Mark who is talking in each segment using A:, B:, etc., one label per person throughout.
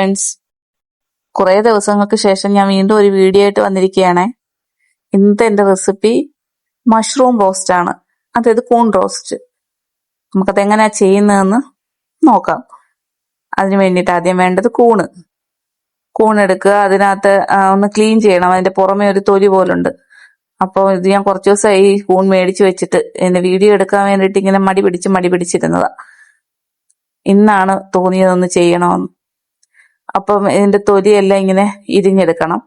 A: Friends കുറേ ദിവസങ്ങൾക്ക് ശേഷം ഞാൻ വീണ്ടും ഒരു വീഡിയോ ആയിട്ട് വന്നിരിക്കുകയാണ്. ഇന്നത്തെ എന്റെ റെസിപ്പി മഷ്റൂം റോസ്റ്റ് ആണ്. അതായത് കൂൺ റോസ്റ്റ് നമുക്കത് എങ്ങനെയാ ചെയ്യുന്നതെന്ന് നോക്കാം. അതിന് വേണ്ടിയിട്ട് ആദ്യം വേണ്ടത് കൂണ് കൂൺ എടുക്കുക അതിനകത്ത് ഒന്ന് ക്ലീൻ ചെയ്യണം. അതിന്റെ പുറമെ ഒരു തൊലി പോലുണ്ട്. അപ്പോൾ ഇത് ഞാൻ കുറച്ച് ദിവസമായി കൂൺ മേടിച്ച് വെച്ചിട്ട് എന്നെ വീഡിയോ എടുക്കാൻ വേണ്ടിയിട്ട് ഇങ്ങനെ മടി പിടിച്ച് മടി പിടിച്ചിരുന്നതാ. ഇന്നാണ് തോന്നിയതൊന്ന് ചെയ്യണമെന്ന്. അപ്പം ഇതിന്റെ തൊലിയെല്ലാം ഇങ്ങനെ ഇരിഞ്ഞെടുക്കണം.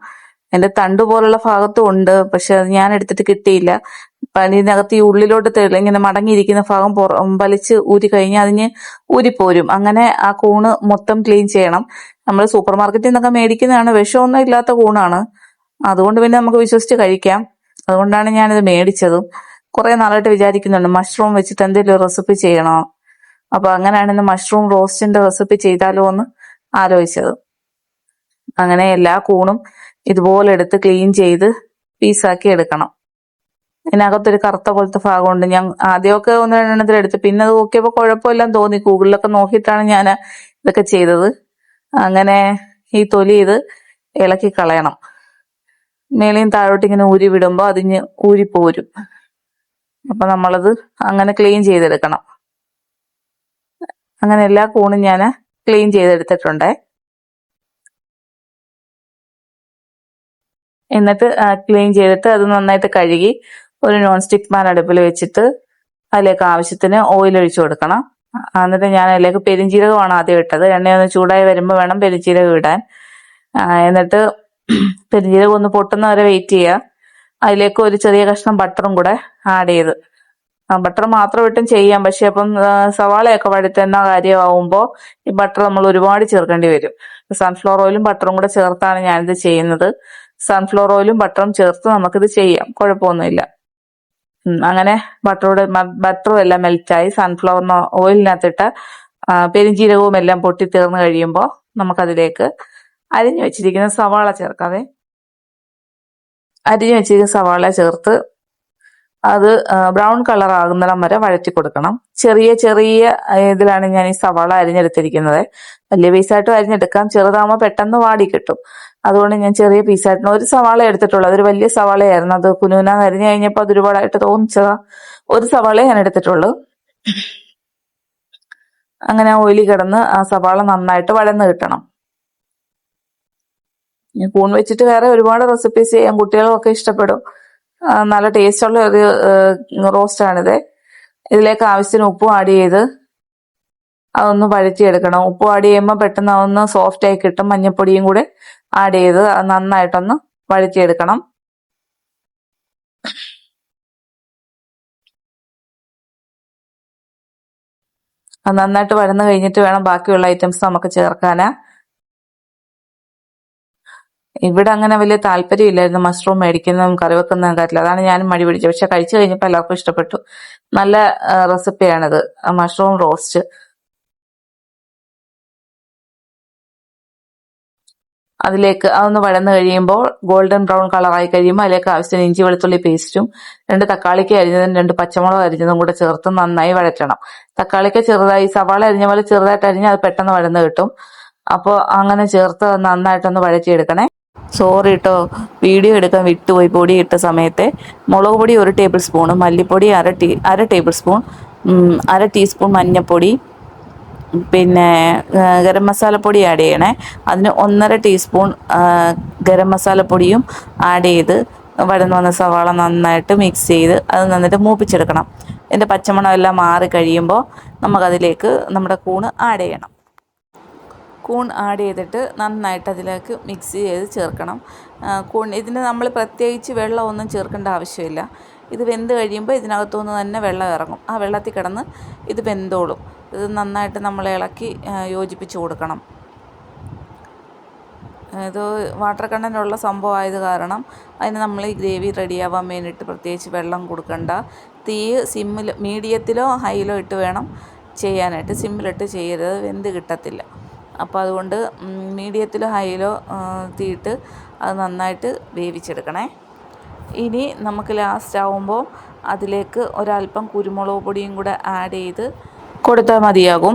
A: എന്റെ തണ്ട് പോലുള്ള ഭാഗത്തും ഉണ്ട് പക്ഷെ അത് ഞാൻ എടുത്തിട്ട് കിട്ടിയില്ല. പനിനകത്ത് ഈ ഉള്ളിലോട്ട് തെളി ഇങ്ങനെ മടങ്ങിയിരിക്കുന്ന ഭാഗം പുറ- വലിച്ച് ഊരി കഴിഞ്ഞാൽ അതിന് ഊരിപ്പോരും. അങ്ങനെ ആ കൂണ് മൊത്തം ക്ലീൻ ചെയ്യണം. നമ്മൾ സൂപ്പർ മാർക്കറ്റിൽ നിന്നൊക്കെ മേടിക്കുന്നതാണ്. വിഷമൊന്നും ഇല്ലാത്ത കൂണാണ്. അതുകൊണ്ട് പിന്നെ നമുക്ക് വിശ്വസിച്ച് കഴിക്കാം. അതുകൊണ്ടാണ് ഞാനിത് മേടിച്ചതും. കുറെ നാളായിട്ട് വിചാരിക്കുന്നുണ്ട് മഷ്റൂം വെച്ചിട്ട് എന്തെങ്കിലും റെസിപ്പി ചെയ്യണോ? അപ്പൊ അങ്ങനെയാണ് മഷ്റൂം റോസ്റ്റിന്റെ റെസിപ്പി ചെയ്താലോ എന്ന് ആലോചിച്ചത്. അങ്ങനെ എല്ലാ കൂണും ഇതുപോലെ എടുത്ത് ക്ലീൻ ചെയ്ത് പീസാക്കി എടുക്കണം. ഇതിനകത്തൊരു കറുത്ത പോലത്തെ ഭാഗമുണ്ട്. ഞാൻ ആദ്യമൊക്കെ ഒന്ന് രണ്ടെണ്ണത്തിൽ എടുത്ത് പിന്നെ അത് നോക്കിയപ്പോൾ കുഴപ്പമില്ലെന്ന് തോന്നി. ഗൂഗിളിലൊക്കെ നോക്കിയിട്ടാണ് ഞാൻ ഇതൊക്കെ ചെയ്തത്. അങ്ങനെ ഈ തൊലി ഇത് ഇളക്കി കളയണം. മേലെയും താഴോട്ട് ഇങ്ങനെ ഊരി വിടുമ്പോൾ അതിന് ഊരിപ്പോരും അപ്പം നമ്മളത് അങ്ങനെ ക്ലീൻ ചെയ്തെടുക്കണം. അങ്ങനെ എല്ലാ കൂണും ഞാൻ ക്ലീൻ ചെയ്തെടുത്തിട്ടുണ്ട്. എന്നിട്ട് ക്ലീൻ ചെയ്തിട്ട് അത് നന്നായിട്ട് കഴുകി ഒരു നോൺ സ്റ്റിക്ക് പാൻ അടുപ്പിൽ വെച്ചിട്ട് അതിലേക്ക് ആവശ്യത്തിന് ഓയിൽ ഒഴിച്ചു കൊടുക്കണം. എന്നിട്ട് ഞാൻ അതിലേക്ക് പെരിഞ്ജീരകമാണ് ആദ്യം ഇട്ടത്. എണ്ണയൊന്ന് ചൂടായി വരുമ്പോൾ വേണം പെരിഞ്ജീരകം ഇടാൻ. എന്നിട്ട് പെരിഞ്ജീരകം ഒന്ന് പൊട്ടുന്ന വരെ വെയിറ്റ് ചെയ്യുക. അതിലേക്ക് ഒരു ചെറിയ കഷ്ണം ബട്ടറും കൂടെ ആഡ് ചെയ്ത് ബട്ടർ മാത്രം ഇട്ടും ചെയ്യാം. പക്ഷെ അപ്പം സവാളയൊക്കെ വഴുത്തുന്ന കാര്യമാവുമ്പോൾ ഈ ബട്ടർ നമ്മൾ ഒരുപാട് ചേർക്കേണ്ടി വരും. സൺഫ്ലവർ ഓയിലും ബട്ടറും കൂടെ ചേർത്താണ് ഞാനിത് ചെയ്യുന്നത്. സൺഫ്ലവർ ഓയിലും ബട്ടറും ചേർത്ത് നമുക്കിത് ചെയ്യാം. കുഴപ്പമൊന്നുമില്ല. അങ്ങനെ ബട്ടറോട് ബട്ടറും എല്ലാം മെൽറ്റായി സൺഫ്ലവർ ഓയിലിനകത്തിട്ട് പെരിഞ്ജീരകവും എല്ലാം പൊട്ടി തീർന്നു കഴിയുമ്പോൾ നമുക്കതിലേക്ക് അരിഞ്ഞു വെച്ചിരിക്കുന്ന സവാള ചേർക്കാവേ. അരിഞ്ഞു വെച്ചിരിക്കുന്ന സവാള ചേർത്ത് അത് ബ്രൗൺ കളർ ആകുന്നിടം വരെ വഴറ്റി കൊടുക്കണം. ചെറിയ ചെറിയ ഇതിലാണ് ഞാൻ ഈ സവാള അരിഞ്ഞെടുത്തിരിക്കുന്നത്. വലിയ പീസായിട്ടും അരിഞ്ഞെടുക്കാം. ചെറുതാകുമ്പോൾ പെട്ടെന്ന് വാടി കിട്ടും. അതുകൊണ്ട് ഞാൻ ചെറിയ പീസായിട്ടാണ് ഒരു സവാള എടുത്തിട്ടുള്ളൂ. അതൊരു വലിയ സവാളയായിരുന്നു. അത് കുനുകുനാന്ന് അരിഞ്ഞു കഴിഞ്ഞപ്പോൾ അത് ഒരുപാടായിട്ട് തോന്നിച്ചതാ. ഒരു സവാള ഞാൻ എടുത്തിട്ടുള്ളൂ. അങ്ങനെ ഓയിലി കിടന്ന് ആ സവാള നന്നായിട്ട് വഴന്ന് കിട്ടണം. ഞാൻ കൂൺ വെച്ചിട്ട് വേറെ ഒരുപാട് റെസിപ്പീസ് ചെയ്യാം കുട്ടികളൊക്കെ ഇഷ്ടപ്പെടും. നല്ല ടേസ്റ്റ് ഉള്ള ഒരു റോസ്റ്റ് ആണിത് ഇതിലേക്ക് ആവശ്യത്തിന് ഉപ്പും ആഡ് ചെയ്ത് അതൊന്ന് വഴറ്റിയെടുക്കണം. ഉപ്പ് ആഡ് ചെയ്യുമ്പോൾ പെട്ടെന്ന് അതൊന്ന് സോഫ്റ്റ് ആയി കിട്ടും. മഞ്ഞപ്പൊടിയും കൂടെ ആഡ് ചെയ്ത് നന്നായിട്ടൊന്ന് വഴറ്റിയെടുക്കണം. നന്നായിട്ട് വഴന്ന് കഴിഞ്ഞിട്ട് വേണം ബാക്കിയുള്ള ഐറ്റംസ് നമുക്ക് ചേർക്കാന്. ഇവിടെ അങ്ങനെ വലിയ താല്പര്യമില്ലായിരുന്നു മഷ്റൂം മേടിക്കുന്നതും കറി വെക്കുന്നതും കാര്യത്തിൽ അതാണ് ഞാനും മടി പിടിച്ചത്. പക്ഷെ കഴിച്ചു കഴിഞ്ഞപ്പോൾ എല്ലാവർക്കും ഇഷ്ടപ്പെട്ടു. നല്ല റെസിപ്പിയാണിത്. Mushroom roast. അതിലേക്ക് അതൊന്ന് വഴന്ന് കഴിയുമ്പോൾ ഗോൾഡൻ ബ്രൗൺ കളറായി കഴിയുമ്പോൾ അതിലേക്ക് ആവശ്യത്തിന് ഇഞ്ചി വെളുത്തുള്ളി പേസ്റ്റും രണ്ട് തക്കാളിക്ക് അരിഞ്ഞതും രണ്ട് പച്ചമുളക് അരിഞ്ഞതും കൂടെ ചേർത്ത് നന്നായി വഴറ്റണം. തക്കാളിക്ക് ചെറുതായി സവാള അരിഞ്ഞ പോലെ ചെറുതായിട്ട് അരിഞ്ഞ് അത് പെട്ടെന്ന് വഴന്ന് കിട്ടും. അപ്പോൾ അങ്ങനെ ചേർത്ത് നന്നായിട്ടൊന്ന് വഴറ്റിയെടുക്കണേ. സോറി കേട്ടോ വീഡിയോ എടുക്കാൻ വിട്ടുപോയി പൊടി ഇട്ട സമയത്തെ മുളക് പൊടി ഒരു ടേബിൾ സ്പൂൺ മല്ലിപ്പൊടി അര ടീ അര ടേബിൾ സ്പൂൺ അര ടീസ്പൂൺ മഞ്ഞൾപ്പൊടി പിന്നെ ഗരം മസാലപ്പൊടി ആഡ് ചെയ്യണേ. അതിന് ഒന്നര ടീസ്പൂൺ ഗരം മസാലപ്പൊടിയും ആഡ് ചെയ്ത് വഴന്ന് വന്ന സവാള നന്നായിട്ട് മിക്സ് ചെയ്ത് അത് നന്നായിട്ട് മൂപ്പിച്ചെടുക്കണം. എന്റെ പച്ചമണമെല്ലാം മാറി കഴിയുമ്പോൾ നമുക്കതിലേക്ക് നമ്മുടെ കൂണ് ആഡ് ചെയ്യണം. കൂൺ ആഡ് ചെയ്തിട്ട് നന്നായിട്ട് അതിലേക്ക് മിക്സ് ചെയ്ത് ചേർക്കണം. കൂൺ ഇതിന് നമ്മൾ പ്രത്യേകിച്ച് വെള്ളമൊന്നും ചേർക്കേണ്ട ആവശ്യമില്ല. ഇത് വെന്ത് കഴിയുമ്പോൾ ഇതിനകത്തുനിന്ന് തന്നെ വെള്ളം ഇറങ്ങും. ആ വെള്ളത്തിൽ കിടന്ന് ഇത് വെന്തോളും. ഇത് നന്നായിട്ട് നമ്മൾ ഇളക്കി യോജിപ്പിച്ച് കൊടുക്കണം. ഇത് വാട്ടർ കണ്ടന്റുള്ള സംഭവമായത് കാരണം അതിന് നമ്മൾ ഈ ഗ്രേവി റെഡിയാവാൻ വേണ്ടിയിട്ട് പ്രത്യേകിച്ച് വെള്ളം കൊടുക്കണ്ട. തീ സിമ്മിൽ മീഡിയത്തിലോ ഹൈയിലോ ഇട്ട് വേണം ചെയ്യാനായിട്ട്. സിമ്മിലിട്ട് ചെയ്യരുത്. വെന്ത് കിട്ടത്തില്ല. അപ്പോൾ അതുകൊണ്ട് മീഡിയത്തിലോ ഹൈയിലോ തീയിട്ട് അത് നന്നായിട്ട് വേവിച്ചെടുക്കണേ. ഇനി നമുക്ക് ലാസ്റ്റ് ആവുമ്പോൾ അതിലേക്ക് ഒരല്പം കുരുമുളക് പൊടിയും കൂടെ ആഡ് ചെയ്ത് കൊടുത്താൽ മതിയാകും.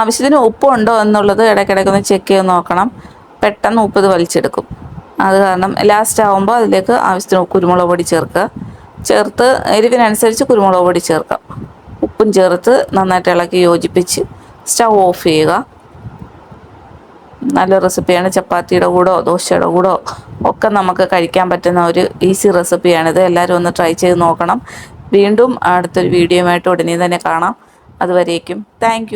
A: ആവശ്യത്തിന് ഉപ്പുണ്ടോ എന്നുള്ളത് ഇടയ്ക്കിടയ്ക്ക് ഒന്ന് ചെക്ക് ചെയ്ത് നോക്കണം. പെട്ടെന്ന് ഉപ്പ് ഇത് വലിച്ചെടുക്കും. അത് കാരണം ലാസ്റ്റ് ആവുമ്പോൾ അതിലേക്ക് ആവശ്യത്തിന് കുരുമുളക് പൊടി ചേർക്കുക. ചേർത്ത് എരിവിനനുസരിച്ച് കുരുമുളക് പൊടി ചേർക്കാം. ഉപ്പും ചേർത്ത് നന്നായിട്ട് ഇളക്കി യോജിപ്പിച്ച് സ്റ്റൗ ഓഫ് ചെയ്യുക. നല്ല റെസിപ്പിയാണ് ചപ്പാത്തിയുടെ കൂടോ ദോശയുടെ കൂടോ ഒക്കെ നമുക്ക് കഴിക്കാൻ പറ്റുന്ന ഒരു ഈസി റെസിപ്പിയാണിത് എല്ലാവരും ഒന്ന് ട്രൈ ചെയ്ത് നോക്കണം. വീണ്ടും അടുത്തൊരു വീഡിയോയുമായിട്ട് ഉടനെ തന്നെ കാണാം. അതുവരേക്കും. താങ്ക്